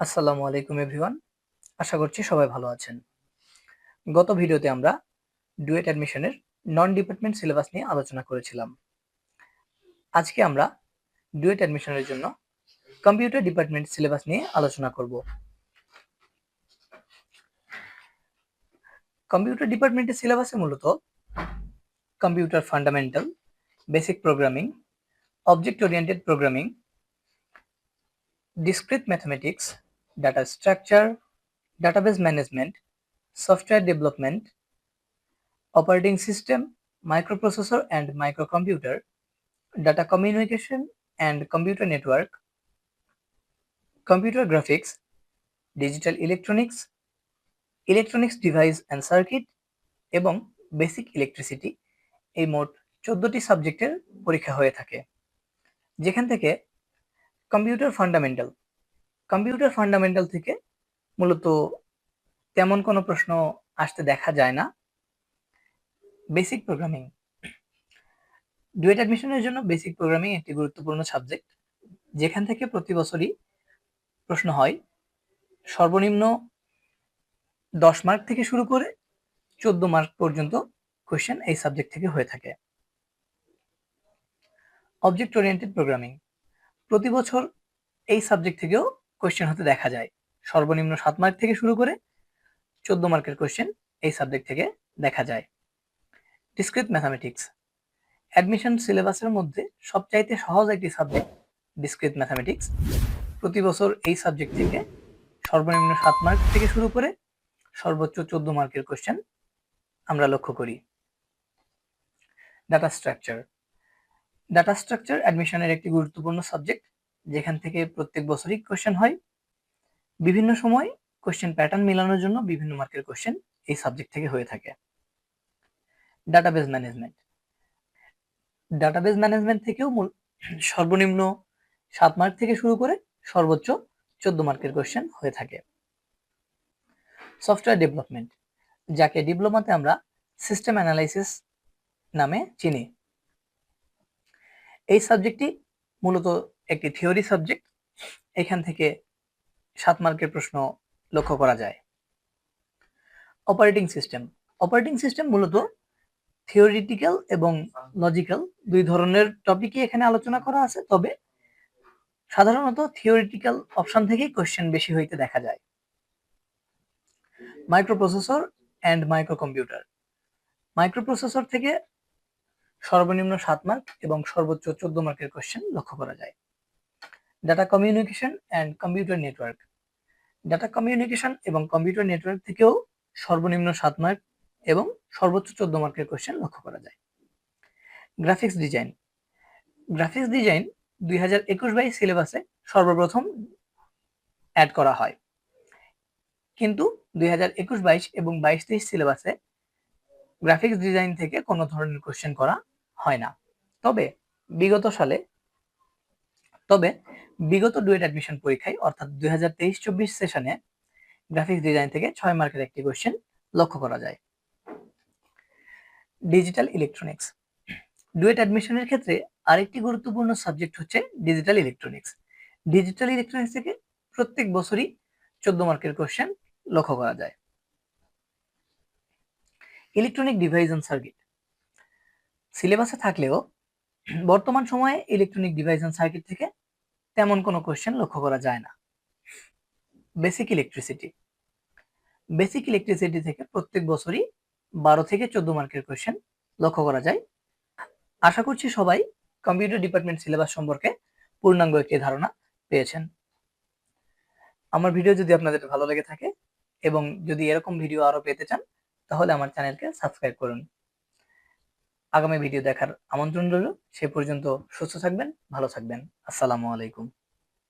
আসসালামু আলাইকুম, এভরিওয়ান। আশা করছি সবাই ভালো আছেন। গত ভিডিওতে আমরা ডুয়েট অ্যাডমিশনের নন ডিপার্টমেন্ট সিলেবাস নিয়ে আলোচনা করেছিলাম। আজকে আমরা ডুয়েট অ্যাডমিশনের জন্য কম্পিউটার ডিপার্টমেন্ট সিলেবাস নিয়ে আলোচনা করব। কম্পিউটার ডিপার্টমেন্টের সিলেবাসে মূলত computer fundamental basic programming object oriented programming discrete mathematics, data structure, database management, software development, operating system, microprocessor and microcomputer, data communication and computer network, computer graphics, digital electronics, electronics device and circuit এবং basic electricity এই মোট চোদ্দটি সাবজেক্টের পরীক্ষা হয়ে থাকে। যেখান থেকে কম্পিউটার ফান্ডামেন্টাল কম্পিউটার ফান্ডামেন্টাল থেকে মূলত তেমন কোনো প্রশ্ন আসতে দেখা যায় না। বেসিক প্রোগ্রামিং ডুয়েট অ্যাডমিশনের জন্য বেসিক প্রোগ্রামিং একটি গুরুত্বপূর্ণ সাবজেক্ট যেখান থেকে প্রতি বছরই প্রশ্ন হয়। সর্বনিম্ন দশ মার্ক থেকে শুরু করে চোদ্দ মার্ক পর্যন্ত কোয়েশ্চেন এই সাবজেক্ট থেকে হয়ে থাকে। অবজেক্ট ওরিয়েন্টেড প্রোগ্রামিং প্রতি বছর এই সাবজেক্ট থেকেও কোয়েশ্চেন হতে দেখা যায়। সর্বনিম্ন সাত মার্ক থেকে শুরু করে চোদ্দ মার্কের কোয়েশ্চেন এই সাবজেক্ট থেকে দেখা যায়। ডিসক্রিট ম্যাথামেটিক্স অ্যাডমিশন সিলেবাসের মধ্যে সবচাইতে সহজ একটি সাবজেক্ট ডিসক্রিট ম্যাথামেটিক্স প্রতি বছর এই সাবজেক্ট থেকে সর্বনিম্ন সাত মার্ক থেকে শুরু করে সর্বোচ্চ চোদ্দ মার্কের কোয়েশ্চেন আমরা লক্ষ্য করি। ডাটা স্ট্রাকচার ডাটা স্ট্রাকচার অ্যাডমিশনের একটি গুরুত্বপূর্ণ সাবজেক্ট যেখান থেকে প্রত্যেক বছরই কোয়েশ্চেন হয়। বিভিন্ন সময় কোয়েশ্চেন প্যাটার্ন মেলানোর জন্য বিভিন্ন মার্কের কোশ্চেন এই সাবজেক্ট থেকে হয়ে থাকে। ডাটাবেজ ম্যানেজমেন্ট ডাটাবেজ ম্যানেজমেন্ট থেকেও মূল সর্বনিম্ন সাত মার্ক থেকে শুরু করে সর্বোচ্চ চোদ্দ মার্কের কোশ্চেন হয়ে থাকে। সফটওয়্যার ডেভেলপমেন্ট যাকে ডিপ্লোমাতে আমরা সিস্টেম অ্যানালাইসিস নামে চিনি। এই সাবজেক্টটি মূলত একটি থিওরি সাবজেক্ট এখান থেকে সাত মার্কের প্রশ্ন লক্ষ্য করা যায়। অপারেটিং সিস্টেম অপারেটিং সিস্টেম মূলত থিওরিটিক্যাল এবং লজিক্যাল দুই ধরনের টপিকই এখানে আলোচনা করা আছে, তবে সাধারণত থিওরিটিক্যাল অপশন থেকেই কোয়েশ্চেন বেশি হইতে দেখা যায়। Microprocessor and micro computer microprocessor থেকে সর্বনিম্ন সাত মার্ক এবং সর্বোচ্চ চোদ্দ মার্কের কোয়েশ্চেন লক্ষ্য করা যায়। Data communication and computer network data communication এবং কম্পিউটার নেটওয়ার্ক থেকেও সর্বনিম্ন সাত মার্ক এবং সর্বোচ্চ চোদ্দ মার্কের কোয়েশ্চেন লক্ষ্য করা যায়। গ্রাফিক্স ডিজাইন গ্রাফিক্স ডিজাইন দুই হাজার একুশ বাইশ সিলেবাসে সর্বপ্রথম অ্যাড করা হয়। কিন্তু দুই হাজার একুশ, বাইশ এবং বাইশ তেইশ সিলেবাসে গ্রাফিক্স ডিজাইন থেকে কোনো ধরনের কোশ্চেন করা হয় না। তবে বিগত সালে, তবে বিগত ডুয়েট অ্যাডমিশন পরীক্ষায়, অর্থাৎ দুই হাজার তেইশ চব্বিশ সেশনে গ্রাফিক্স ডিজাইন থেকে ছয় মার্কের একটি কোশ্চেন লক্ষ্য করা যায়। Digital electronics. ডুয়েট অ্যাডমিশনের ক্ষেত্রে আরেকটি গুরুত্বপূর্ণ সাবজেক্ট হচ্ছে ডিজিটাল ইলেকট্রনিক্স। ডিজিটাল ইলেকট্রনিক্স থেকে প্রত্যেক বছরই চোদ্দ মার্কের কোশ্চেন লক্ষ্য করা যায়। Electronic device and circuit. সিলেবাসে থাকলেও বর্তমান সময়ে ইলেকট্রনিক ডিভাইস অ্যান্ড সার্কিট থেকে তেমন কোনো কোয়েশ্চেন লক্ষ্য করা যায় না। বেসিক ইলেকট্রিসিটি বেসিক ইলেকট্রিসিটি থেকে প্রত্যেক বছরই বারো থেকে চোদ্দ মার্কের কোয়েশ্চেন লক্ষ্য করা যায়। আশা করছি সবাই কম্পিউটার ডিপার্টমেন্ট সিলেবাস সম্পর্কে পূর্ণাঙ্গ একটি ধারণা পেয়েছেন। আমার ভিডিও যদি আপনাদের ভালো লেগে থাকে এবং যদি এরকম ভিডিও আরও পেতে চান, তাহলে আমার চ্যানেলকে সাবস্ক্রাইব করুন। আগামী ভিডিও দেখার আমন্ত্রণ রইল। সে পর্যন্ত সুস্থ থাকবেন ভালো থাকবেন। আসসালামু আলাইকুম।